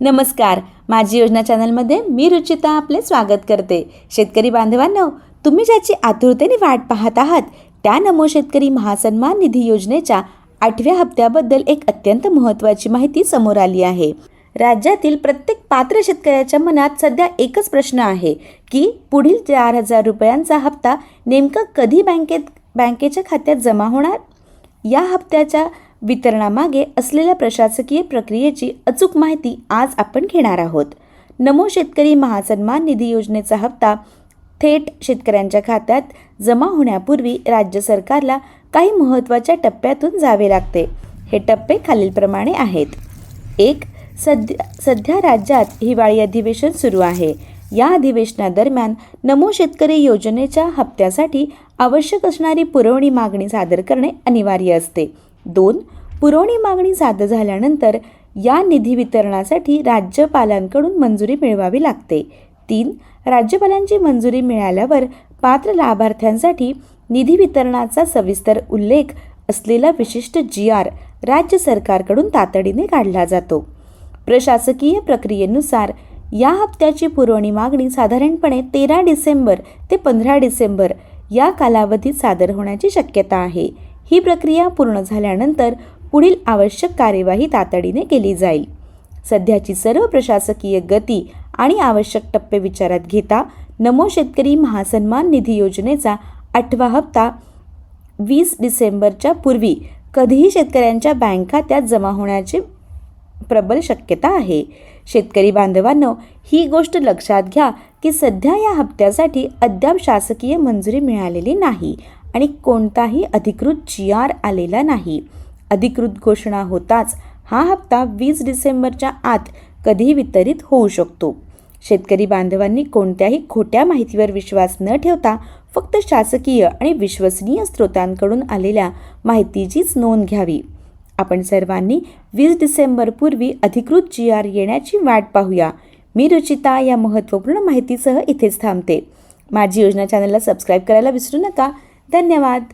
नमस्कार. माझी योजना चॅनलमध्ये मी रुचिता आपले स्वागत करते. शेतकरी बांधवांनो तुम्ही ज्याची आतुरतेने वाट पाहत आहात त्या नमो शेतकरी महासन्मान निधी योजनेच्या आठव्या हप्त्याबद्दल एक अत्यंत महत्त्वाची माहिती समोर आली आहे. राज्यातील प्रत्येक पात्र शेतकऱ्याच्या मनात सध्या एकच प्रश्न आहे की पुढील चार हजार रुपयांचा हप्ता नेमका कधी बँकेत बँकेच्या खात्यात जमा होणार? या हप्त्याच्या वितरणामागे असलेल्या प्रशासकीय प्रक्रियेची अचूक माहिती आज आपण घेणार आहोत. नमो शेतकरी महासन्मान निधी योजनेचा हप्ता थेट शेतकऱ्यांच्या खात्यात जमा होण्यापूर्वी राज्य सरकारला काही महत्त्वाच्या टप्प्यातून जावे लागते. हे टप्पे खालीलप्रमाणे आहेत. एक सध्या सध्या राज्यात हिवाळी अधिवेशन सुरू आहे. या अधिवेशनादरम्यान नमो शेतकरी योजनेच्या हप्त्यासाठी आवश्यक असणारी पुरवणी मागणी सादर करणे अनिवार्य असते. दोन पुरवणी मागणी सादर झाल्यानंतर या निधी वितरणासाठी राज्यपालांकडून मंजुरी मिळवावी लागते. तीन राज्यपालांची मंजुरी मिळाल्यावर पात्र लाभार्थ्यांसाठी निधी वितरणाचा सविस्तर उल्लेख असलेला विशिष्ट जी आर राज्य सरकारकडून तातडीने काढला जातो. प्रशासकीय प्रक्रियेनुसार या हप्त्याची पुरवणी मागणी साधारणपणे तेरा डिसेंबर ते पंधरा डिसेंबर या कालावधीत सादर होण्याची शक्यता आहे. ही प्रक्रिया पूर्ण झाल्यानंतर पुढील आवश्यक कार्यवाही तातडीने केली जाईल. सध्याची सर्व प्रशासकीय गती आणि आवश्यक टप्पे विचारात घेता नमो शेतकरी महासन्मान निधी योजनेचा आठवा हप्ता वीस डिसेंबरच्या पूर्वी कधीही शेतकऱ्यांच्या बँक खात्यात जमा होण्याची प्रबल शक्यता आहे. शेतकरी बांधवांनो ही गोष्ट लक्षात घ्या की सध्या या हप्त्यासाठी अद्याप शासकीय मंजुरी मिळालेली नाही. आणि कोणताही अधिकृत जी आर आलेला नाही. अधिकृत घोषणा होताच हा हप्ता वीस डिसेंबरच्या आत कधीही वितरित होऊ शकतो. शेतकरी बांधवांनी कोणत्याही खोट्या माहितीवर विश्वास न ठेवता फक्त शासकीय आणि विश्वसनीय स्रोतांकडून आलेल्या माहितीचीच नोंद घ्यावी. आपण सर्वांनी वीस डिसेंबरपूर्वी अधिकृत जी आर येण्याची वाट पाहूया. मी रुचिता या महत्त्वपूर्ण माहितीसह इथेच थांबते. माझी योजना चॅनलला सबस्क्राईब करायला विसरू नका. धन्यवाद.